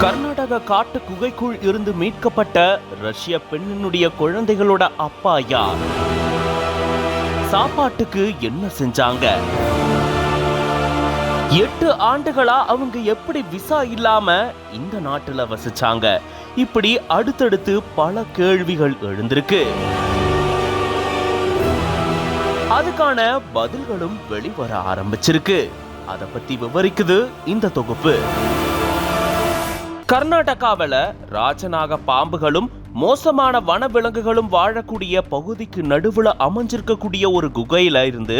கர்நாடக காட்டு குகைக்குள் இருந்து மீட்கப்பட்ட ரஷ்ய பெண்ணினுடைய குழந்தைகளோட அப்பா யார்? சாப்பாட்டுக்கு என்ன செஞ்சாங்க? எட்டு ஆண்டுகளா அவங்க எப்படி விசா இல்லாம இந்த நாட்டுல வசிச்சாங்க? இப்படி அடுத்தடுத்து பல கேள்விகள் எழுந்திருக்கு. அதுக்கான பதில்களும் வெளிவர ஆரம்பிச்சிருக்கு. அதை பத்தி விவரிக்குது இந்த தொகுப்பு. கர்நாடகாவில் ராஜநாக பாம்புகளும் மோசமான வனவிலங்குகளும் வாழக்கூடிய பகுதிக்கு நடுவில் அமைஞ்சிருக்கக்கூடிய ஒரு குகையில இருந்து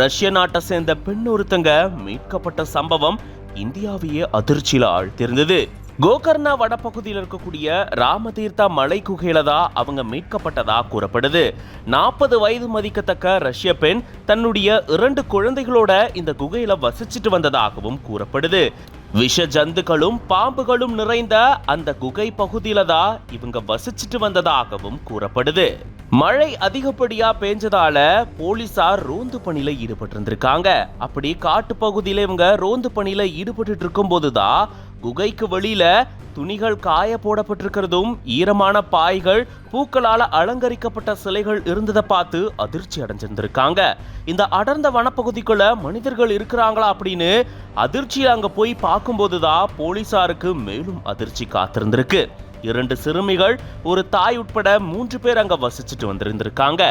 ரஷ்ய நாட்டை சேர்ந்த பெண் ஒருத்தங்க மீட்கப்பட்ட சம்பவம் இந்தியாவையே அதிர்ச்சியில் ஆழ்த்திருந்தது கோகர்ணா வடப்பகுதியில் இருக்கக்கூடிய ராமதீர்த்தா மலை குகையில தான் அவங்க மீட்கப்பட்டதா கூறப்படுது. நாற்பது வயது மதிக்கத்தக்க ரஷ்ய பெண் தன்னுடைய இரண்டு குழந்தைகளோட இந்த குகையில வசிச்சிட்டு வந்ததாகவும் கூறப்படுது. விஷ ஜந்துக்களும் பாம்புகளும் நிறைந்த அந்த குகை பகுதியில தான் இவங்க வசிச்சுட்டு வந்ததாகவும் கூறப்படுது. மழை அதிகப்படியா பேஞ்சதால போலீசார் ரோந்து பணியில ஈடுபட்டிருந்திருக்காங்க. அப்படி காட்டு பகுதியில இவங்க ரோந்து பணியில ஈடுபட்டு இருக்கும் போதுதான் குகைக்கு வெளியில துணிகள் காய போடப்பட்டிருக்கிறதும் ஈரமான பாய்கள் பூக்களால அலங்கரிக்கப்பட்ட சிலைகள் இருந்ததை பார்த்து அதிர்ச்சி அடைஞ்சிருந்திருக்காங்க. இந்த அடர்ந்த வனப்பகுதிக்குள்ள மனிதர்கள் இருக்கிறாங்களா அப்படின்னு அதிர்ச்சியில் அங்க போய் பார்க்கும்போதுதான் போலீசாருக்கு மேலும் அதிர்ச்சி காத்திருந்திருக்கு. இரண்டு சிறுமிகள் ஒரு தாய் உட்பட மூன்று பேர் அங்க வசிச்சுட்டு வந்திருந்திருக்காங்க.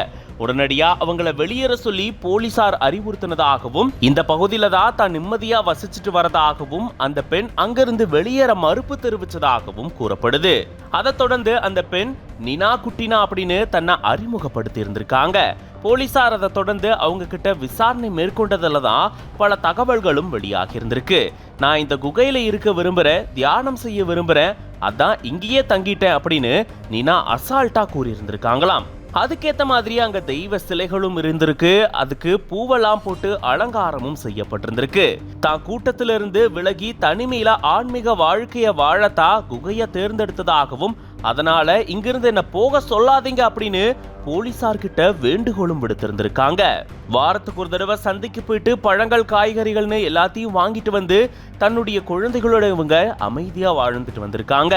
உடனடியா அவங்கள வெளியேற சொல்லி போலீசார் அறிவுறுத்தினதாகவும் இந்த பகுதியில தான் தான் நிம்மதியா வசிச்சுட்டு வரதாகவும் அந்த பெண் அங்கிருந்து வெளியேற மறுப்பு தெரிவிச்சதாகவும் கூறப்படுது. அதைத் தொடர்ந்து அந்த பெண் நினா குட்டினா அப்படின்னு தன்னை அறிமுகப்படுத்தி இருந்திருக்காங்க போலீசார் அதை தொடர்ந்து அவங்க கிட்ட விசாரணை மேற்கொண்டதுல தான் பல தகவல்களும் வெளியாகி இருந்திருக்கு நான் இந்த குகையில இருக்க விரும்புறேன் தியானம் செய்ய விரும்புறேன் அதான் இங்கேயே தங்கிட்டேன் அப்படின்னு நீனா அசால்ட்டா கூறியிருந்திருக்காங்களாம். அதுக்கேற்ற அதுக்கேத்த மாதிரி அங்க தெய்வ சிலைகளும் இருந்திருக்கு அதுக்கு பூவெல்லாம் போட்டு அலங்காரமும் செய்யப்பட்டிருந்திருக்கு. தான் கூட்டத்திலிருந்து இருந்து விலகி தனிமையில ஆன்மீக வாழ்க்கையை வாழத்தா குகையை தேர்ந்தெடுத்ததாகவும் அதனால இங்கிருந்து என்ன போக சொல்லாதீங்க அப்படின்னு போலீசார்கிட்ட வேண்டுகோளும் விடுத்திருந்திருக்காங்க. வாரத்துக்கு ஒரு தடவை சந்தைக்கு போயிட்டு பழங்கள் காய்கறிகள்னு எல்லாத்தையும் வாங்கிட்டு வந்து தன்னுடைய குழந்தைகளோட இவங்க அமைதியா வாழ்ந்துட்டு வந்திருக்காங்க.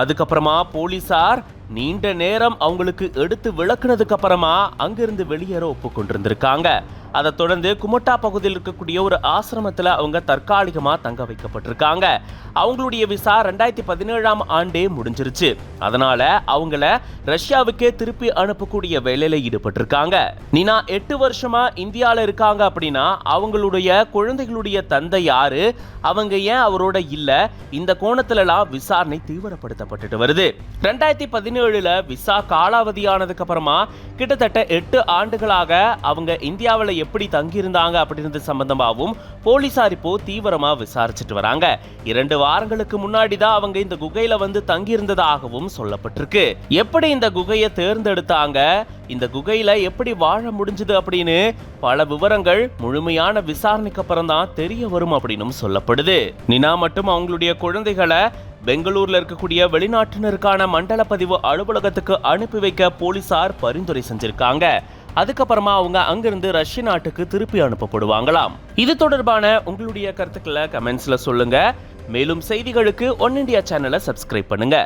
அதுக்கப்புறமா போலீசார் நீண்ட நேரம் அவங்களுக்கு எடுத்து விளக்குனதுக்கு அப்புறமா அங்கிருந்து வெளியேற ஒப்புக்கொண்டிருந்திருக்காங்க. அதை தொடர்ந்து குமட்டா பகுதியில் இருக்கக்கூடிய ஒரு ஆசிரமத்துல அவங்க தற்காலிகமா தங்க வைக்கப்பட்டிருக்காங்க. அவங்களுடைய விசா ரெண்டாயிரத்தி பதினேழாம் ஆண்டே முடிஞ்சிருச்சு. அதனால அவங்கள ரஷ்யாவுக்கே திருப்பி அனுப்பக்கூடிய வேலையில ஈடுபட்டிருக்காங்க. நீனா எட்டு வருஷமா இந்தியால இருக்காங்க அப்படின்னா அவங்களுடைய குழந்தைகளுடைய தந்தை யாரு? அவங்க ஏன் அவரோட இல்லை? இந்த கோணத்துலலாம் விசாரணை தீவிரப்படுத்தப்பட்டுட்டு வருது. ரெண்டாயிரத்தி பதினேழுல விசா காலாவதியானதுக்கு அப்புறமா கிட்டத்தட்ட எட்டு ஆண்டுகளாக அவங்க இந்தியாவில் எப்படி தங்கியிருந்தாங்க அப்படின்றது சம்பந்தமாகவும் போலீசார் இப்போ தீவிரமா விசாரிச்சுட்டு வராங்க. இரண்டு வாரங்களுக்கு முன்னாடி தான் அவங்க இந்த குகையில வந்து தங்கியிருந்ததாகவும் சொல்லப்பட்டிருக்கு. எப்படி இந்த குகையை தேர்ந்தெடுத்தாங்க? இந்த குகையில எப்படி வாழ முடிஞ்சது அப்படின்னு பல விவரங்கள் முழுமையான விசாரணைக்கு அப்புறம் தான் தெரிய வரும் அப்படின்னும் சொல்லப்படுது. நினா மட்டும் அவங்களுடைய குழந்தைகளை பெங்களூர்ல இருக்கக்கூடிய வெளிநாட்டினருக்கான மண்டல பதிவு அலுவலகத்துக்கு அனுப்பி வைக்க போலீசார் பரிந்துரை செஞ்சிருக்காங்க. அதுக்கப்புறமா அவங்க அங்கிருந்து ரஷ்ய நாட்டுக்கு திருப்பி அனுப்பப்படுவாங்களாம். இது தொடர்பான உங்களுடைய கருத்துக்களை கமெண்ட்ஸ்ல சொல்லுங்க. மேலும் செய்திகளுக்கு ஒன் இண்டியா சேனலை சப்ஸ்கிரைப் பண்ணுங்க.